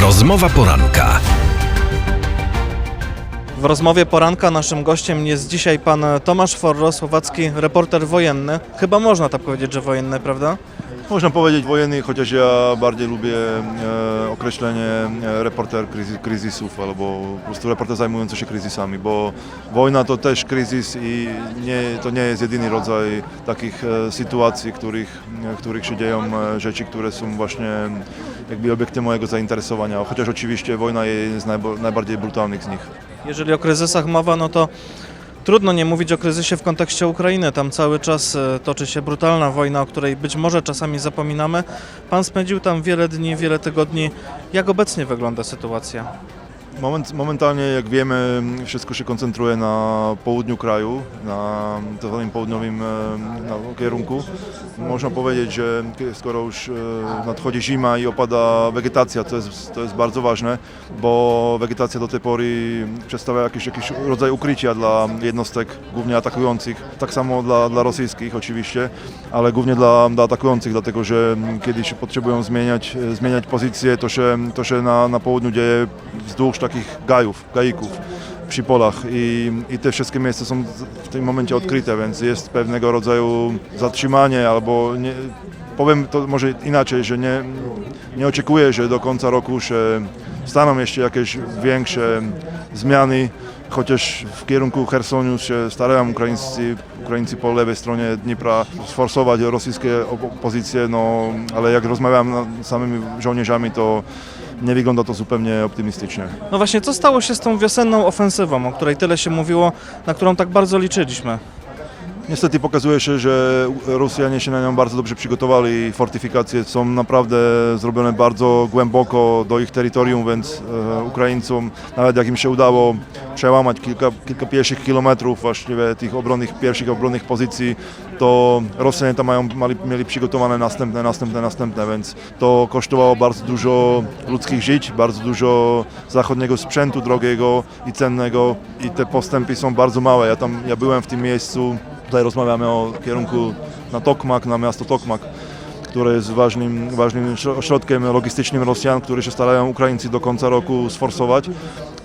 Rozmowa poranka. W rozmowie poranka naszym gościem jest dzisiaj pan Tomasz Forro, słowacki reporter wojenny. Chyba można tak powiedzieć, że wojenny, prawda? Można powiedzieć wojenny, chociaż ja bardziej lubię e, określenie e, reporter kryzy- kryzysów albo po prostu reporter zajmujący się kryzysami, bo wojna to też kryzys i nie, to nie jest jedyny rodzaj takich e, sytuacji, których, w których się dzieją e, rzeczy, które są właśnie jakby obiektem mojego zainteresowania, chociaż oczywiście wojna jest najbardziej brutalnych z nich. Jeżeli o kryzysach mowa, no to trudno nie mówić o kryzysie w kontekście Ukrainy. Tam cały czas e, toczy się brutalna wojna, o której być może czasami zapominamy. Pan spędził tam wiele dni, wiele tygodni. Jak obecnie wygląda sytuacja? Moment, momentalnie, jak wiemy, wszystko się koncentruje na południu kraju, na zwanym południowym na kierunku. Można powiedzieć, że skoro już e, nadchodzi zima i opada wegetacja, to jest, to jest bardzo ważne, bo wegetacja do tej pory przedstawia jakiś, jakiś rodzaj ukrycia dla jednostek, głównie atakujących, tak samo dla, dla rosyjskich oczywiście, ale głównie dla, dla atakujących, dlatego że kiedy się potrzebują zmieniać, e, zmieniać pozycje, to się, to się na, na południu dzieje wzdłuż takich gajów, gaików przy polach i, i te wszystkie miejsca są w tym momencie odkryte, więc jest pewnego rodzaju zatrzymanie albo nie, powiem to może inaczej, że nie, nie oczekuję, że do końca roku się staną jeszcze jakieś większe zmiany, chociaż w kierunku Chersoniu się starają Ukraińcy, Ukraińcy po lewej stronie Dnipra sforsować rosyjskie opo- pozycje, no, ale jak rozmawiam z samymi żołnierzami, to nie wygląda to zupełnie optymistycznie. No właśnie, co stało się z tą wiosenną ofensywą, o której tyle się mówiło, na którą tak bardzo liczyliśmy? Niestety pokazuje się, że Rosjanie się na nią bardzo dobrze przygotowali. Fortyfikacje są naprawdę zrobione bardzo głęboko do ich terytorium, więc e, Ukraińcom, nawet jak im się udało przełamać kilka, kilka pierwszych kilometrów właściwie tych obronnych, pierwszych obronnych pozycji, to Rosjanie tam mają, mali, mieli przygotowane następne, następne, następne, więc to kosztowało bardzo dużo ludzkich żyć, bardzo dużo zachodniego sprzętu drogiego i cennego i te postępy są bardzo małe. Ja tam, ja byłem w tym miejscu, Tutaj rozmawiamy o kierunku na Tokmak, na miasto Tokmak, które jest ważnym, ważnym śro- ośrodkiem logistycznym Rosjan, który się starają Ukraińcy do końca roku sforsować.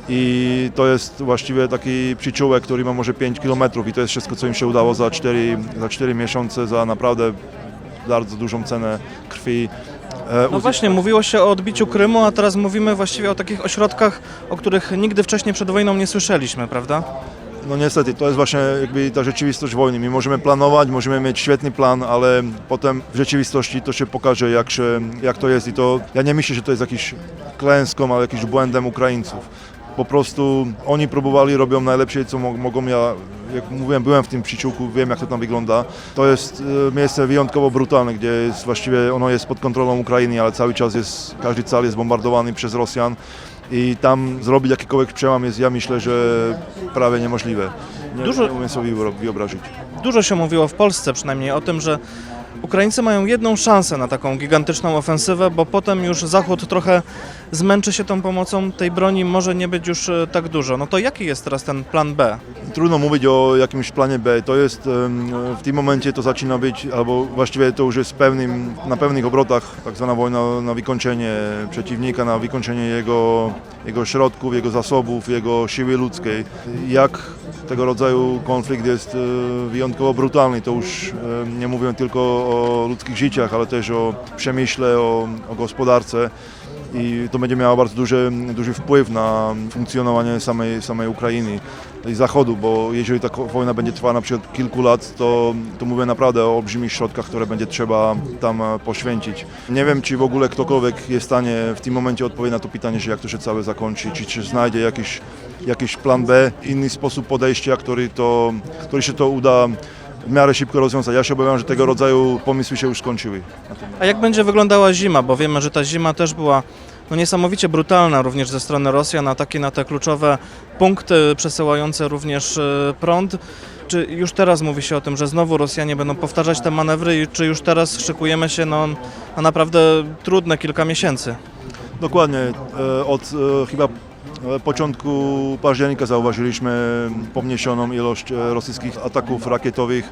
I to jest właściwie taki przyczółek, który ma może 5 km i to jest wszystko, co im się udało za 4, za 4 miesiące, za naprawdę bardzo dużą cenę krwi. e, No właśnie, mówiło się o odbiciu Krymu, a teraz mówimy właściwie o takich ośrodkach, o których nigdy wcześniej przed wojną nie słyszeliśmy, prawda? No niestety, to jest właśnie jakby ta rzeczywistość wojny. My możemy planować, możemy mieć świetny plan, ale potem w rzeczywistości to się pokaże, jak, się, jak to jest. I to ja nie myślę, że to jest jakiś klęską, ale jakimś błędem Ukraińców. Po prostu oni próbowali, robią najlepsze, co mo- mogą. Ja, jak mówiłem, byłem w tym przyciółku, wiem, jak to tam wygląda. To jest e, miejsce wyjątkowo brutalne, gdzie jest właściwie ono jest pod kontrolą Ukrainy, ale cały czas jest, każdy cal jest bombardowany przez Rosjan i tam zrobić jakikolwiek przełam jest, ja myślę, że prawie niemożliwe. Nie, Dużo- nie umiem sobie wyob- wyobrazić. Dużo się mówiło w Polsce przynajmniej o tym, że Ukraińcy mają jedną szansę na taką gigantyczną ofensywę, bo potem już Zachód trochę zmęczy się tą pomocą, tej broni może nie być już e, tak dużo. No to jaki jest teraz ten plan B? Trudno mówić o jakimś planie B. To jest w tym momencie to zaczyna być, albo właściwie to już jest pełnym, na pełnych obrotach tak zwana wojna na wykończenie przeciwnika, na wykończenie jego, jego środków, jego zasobów, jego siły ludzkiej. Jak tego rodzaju konflikt jest e, wyjątkowo brutalny, to już nie mówię tylko o ludzkich życiach, ale też o przemyśle, o, o gospodarce i to będzie miało bardzo duży, duży wpływ na funkcjonowanie samej, samej Ukrainy i Zachodu, bo jeżeli ta wojna będzie trwała na przykład kilku lat, to, to mówię naprawdę o olbrzymich środkach, które będzie trzeba tam e, poświęcić. Nie wiem, czy w ogóle ktokolwiek jest w stanie w tym momencie odpowiedzieć na to pytanie, że jak to się całe zakończy, czy, czy znajdzie jakiś, jakiś plan B, inny sposób podejścia, który, to, który się to uda w miarę szybko rozwiązać. Ja się obawiam, że tego rodzaju pomysły się już skończyły. A jak będzie wyglądała zima? Bo wiemy, że ta zima też była no, niesamowicie brutalna również ze strony Rosjan, ataki na te kluczowe punkty przesyłające również e, prąd. Czy już teraz mówi się o tym, że znowu Rosjanie będą powtarzać te manewry i czy już teraz szykujemy się no, na naprawdę trudne kilka miesięcy? Dokładnie. E, Od e, chyba e, początku października zauważyliśmy pomniejszoną ilość e, rosyjskich ataków rakietowych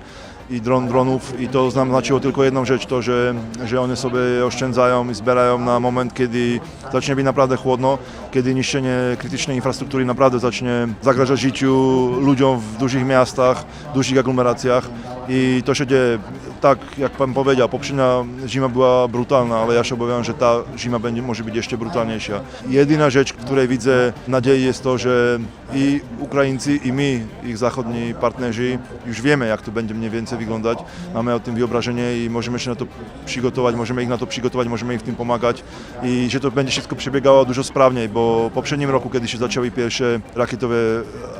i dron, dronów i to znaczyło tylko jedną rzecz, to że, że one sobie oszczędzają i zbierają na moment, kiedy zacznie być naprawdę chłodno, kiedy niszczenie krytycznej infrastruktury naprawdę zacznie zagrażać życiu ludziom w dużych miastach, dużych aglomeracjach i to się dzieje tak, jak Pan powiedział, poprzednia zima była brutalna, ale ja się obawiam, że ta zima będzie, może być jeszcze brutalniejsza. Jedyna rzecz, której widzę nadziei jest to, że i Ukraińcy, i my, ich zachodni partnerzy, już wiemy, jak to będzie mniej więcej wyglądać. Mamy o tym wyobrażenie i możemy się na to przygotować, możemy ich na to przygotować, możemy im w tym pomagać i że to będzie wszystko przebiegało dużo sprawniej, bo w poprzednim roku, kiedy się zaczęły pierwsze rakietowe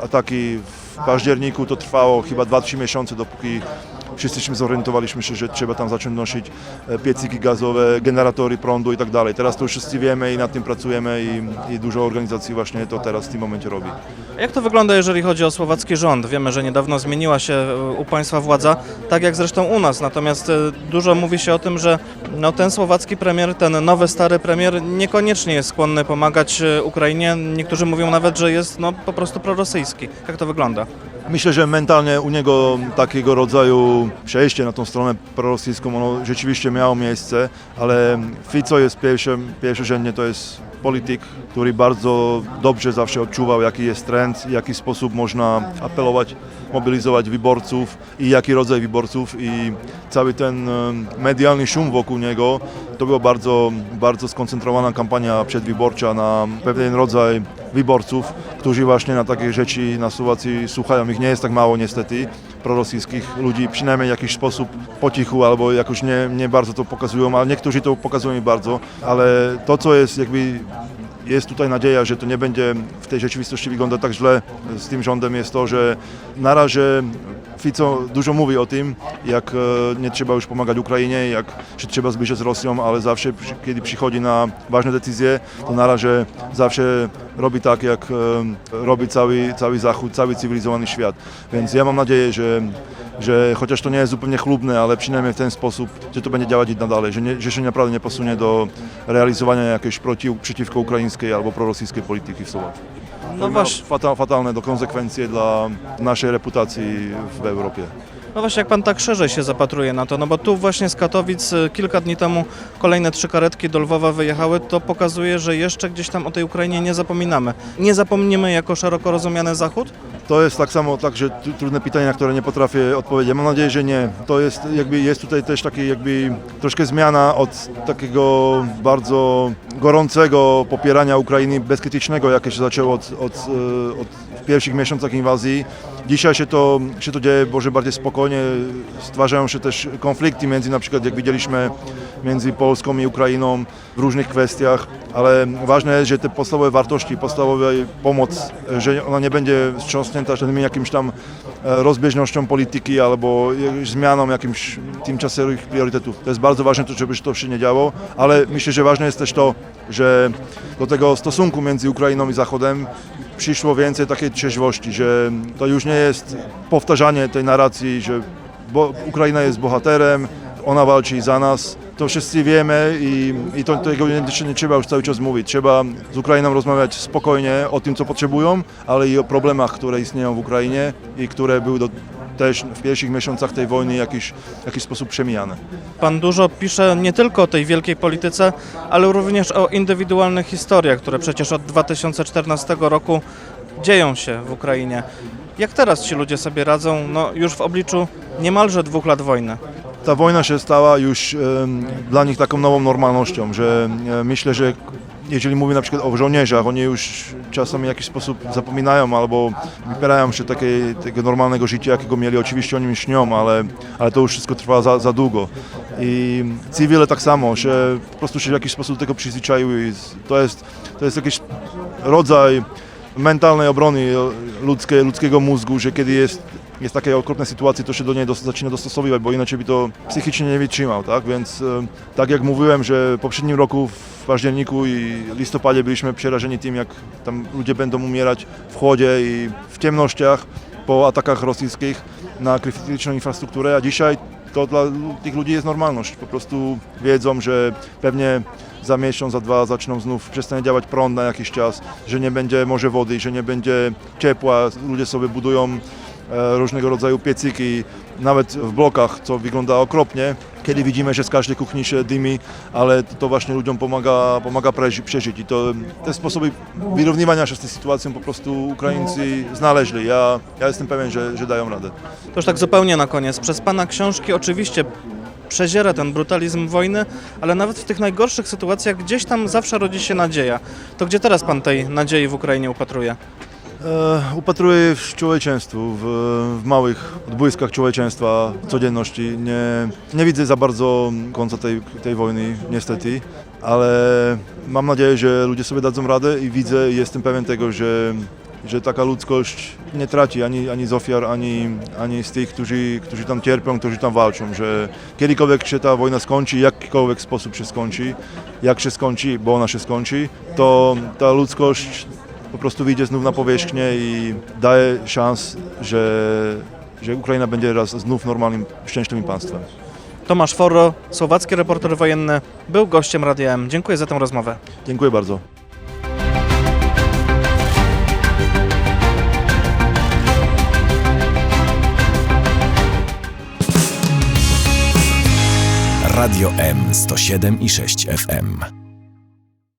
ataki w październiku, to trwało chyba 2-3 miesiące, dopóki wszyscy zorientowaliśmy się, że trzeba tam zacząć nosić e, piecyki gazowe, generatory prądu i tak dalej. Teraz to wszyscy wiemy i nad tym pracujemy i, i dużo organizacji właśnie to teraz w tym momencie robi. Jak to wygląda, jeżeli chodzi o słowacki rząd? Wiemy, że niedawno zmieniła się e, u państwa władza, tak jak zresztą u nas. Natomiast e, dużo mówi się o tym, że no, ten słowacki premier, ten nowy, stary premier niekoniecznie jest skłonny pomagać Ukrainie. Niektórzy mówią nawet, że jest no, po prostu prorosyjski. Jak to wygląda? Myślę, że mentalnie u niego takiego rodzaju przejście na tą stronę prorosyjską ono rzeczywiście miało miejsce, ale Fico jest pierwszym, pierwszorzędnie to jest polityk, który bardzo dobrze zawsze odczuwał, jaki jest trend, w jaki sposób można apelować, mobilizować wyborców i jaki rodzaj wyborców. I cały ten e, medialny szum wokół niego to była bardzo, bardzo skoncentrowana kampania przedwyborcza na pewien rodzaj wyborców, którzy właśnie na takie rzeczy na Słowacji słuchają. Ich nie jest tak mało niestety, prorosyjskich ludzi, przynajmniej w jakiś sposób po cichu albo jakoś nie, nie bardzo to pokazują, ale niektórzy to pokazują bardzo, ale to co jest jakby jest tutaj nadzieja, że to nie będzie w tej rzeczywistości wyglądać tak źle z tym rządem jest to, że na razie Fico dużo mówi o tym, jak e, nie trzeba już pomagać Ukrainie, jak się trzeba zbliżyć z Rosją, ale zawsze, kiedy przychodzi na ważne decyzje, to na razie zawsze robi tak, jak e, robi cały, cały Zachód, cały cywilizowany świat. Więc ja mam nadzieję, że, że chociaż to nie jest zupełnie chlubne, ale przynajmniej w ten sposób, że to będzie działać i nadal, że, nie, że się naprawdę nie posunie do realizowania jakiejś przeciwko ukraińskiej albo prorosyjskiej polityki w Słowacji. No właśnie. Fata, fatalne do konsekwencje dla naszej reputacji w Europie. No właśnie, jak pan tak szerzej się zapatruje na to, no bo tu właśnie z Katowic y, kilka dni temu kolejne trzy karetki do Lwowa wyjechały, to pokazuje, że jeszcze gdzieś tam o tej Ukrainie nie zapominamy. Nie zapomnimy jako szeroko rozumiany Zachód? To jest tak samo także tr- trudne pytanie, na które nie potrafię odpowiedzieć. Mam nadzieję, że nie. To jest jakby jest tutaj też taki jakby troszkę zmiana od takiego bardzo gorącego popierania Ukrainy bezkrytycznego, jakie się zaczęło od, od, e, od pierwszych miesiącach inwazji. Dzisiaj się to, się to dzieje może bardziej spokojnie, stwarzają się też konflikty między na przykład jak widzieliśmy między Polską i Ukrainą w różnych kwestiach, ale ważne jest, że te podstawowe wartości, podstawowa pomoc, że ona nie będzie wstrząsnięta żadnymi jakimś tam e, rozbieżnością polityki albo zmianą jakimś tymczasowych priorytetów. To jest bardzo ważne, żeby to się nie działo, ale myślę, że ważne jest też to, że do tego stosunku między Ukrainą i Zachodem przyszło więcej takiej trzeźwości, że to już nie jest powtarzanie tej narracji, że bo Ukraina jest bohaterem, ona walczy za nas. To wszyscy wiemy i, i to, tego nie, nie trzeba już cały czas mówić. Trzeba z Ukrainą rozmawiać spokojnie o tym, co potrzebują, ale i o problemach, które istnieją w Ukrainie i które były do, też w pierwszych miesiącach tej wojny w jakiś, w jakiś sposób przemijane. Pan dużo pisze nie tylko o tej wielkiej polityce, ale również o indywidualnych historiach, które przecież od 2014 roku dzieją się w Ukrainie. Jak teraz ci ludzie sobie radzą, no już w obliczu niemalże dwóch lat wojny? ta wojna się stała już em, dla nich taką nową normalnością, że e, myślę, że jeżeli mówię na przykład o żołnierzach, oni już czasami w jakiś sposób zapominają albo wypierają się takiej, takiego normalnego życia, jakiego mieli. Oczywiście o nim śnią, ale, ale to już wszystko trwa za, za długo. I cywile tak samo, się po prostu się w jakiś sposób do tego przyzwyczaiły. To jest, to jest jakiś rodzaj mentalnej obrony ludzkie, ludzkiego mózgu, że kiedy jest, jest takie okropne sytuacje, to się do niej dos, zaczyna dostosowywać, bo inaczej by to psychicznie nie wytrzymał, tak? Więc e, tak jak mówiłem, że w poprzednim roku w październiku i listopadzie byliśmy przerażeni tym, jak tam ludzie będą umierać w chłodzie i w ciemnościach po atakach rosyjskich na krytyczną infrastrukturę, a dzisiaj to dla tych ludzi jest normalność. Po prostu wiedzą, że pewnie za miesiąc, za dwa zaczną znów, przestanie działać prąd na jakiś czas, że nie będzie może wody, że nie będzie ciepła, ludzie sobie budują różnego rodzaju piecyki, nawet w blokach, co wygląda okropnie, kiedy widzimy, że z każdej kuchni się dymi, ale to właśnie ludziom pomaga, pomaga przeżyć i to, te sposoby wyrównywania się z tą sytuacją po prostu Ukraińcy znaleźli. Ja, ja jestem pewien, że, że dają radę. To już tak zupełnie na koniec. Przez Pana książki oczywiście przeziera ten brutalizm wojny, ale nawet w tych najgorszych sytuacjach gdzieś tam zawsze rodzi się nadzieja. To gdzie teraz Pan tej nadziei w Ukrainie upatruje? E, upatruję w człowieczeństwu, w, w małych odbłyskach człowieczeństwa, codzienności. Nie, nie widzę za bardzo końca tej, tej wojny, niestety, ale mam nadzieję, że ludzie sobie dadzą radę i widzę jestem pewien tego, że, że taka ludzkość nie traci ani, ani z ofiar, ani, ani z tych, którzy, którzy tam cierpią, którzy tam walczą, że kiedykolwiek się ta wojna skończy, jakikolwiek sposób się skończy, jak się skończy, bo ona się skończy, to ta ludzkość po prostu wyjdzie znów na powierzchnię i daje szans, że, że Ukraina będzie raz znów normalnym, szczęśliwym państwem. Tomasz Forro, słowacki reporter wojenny, był gościem Radia M. Dziękuję za tę rozmowę. Dziękuję bardzo. Radio M 107 i 6 FM.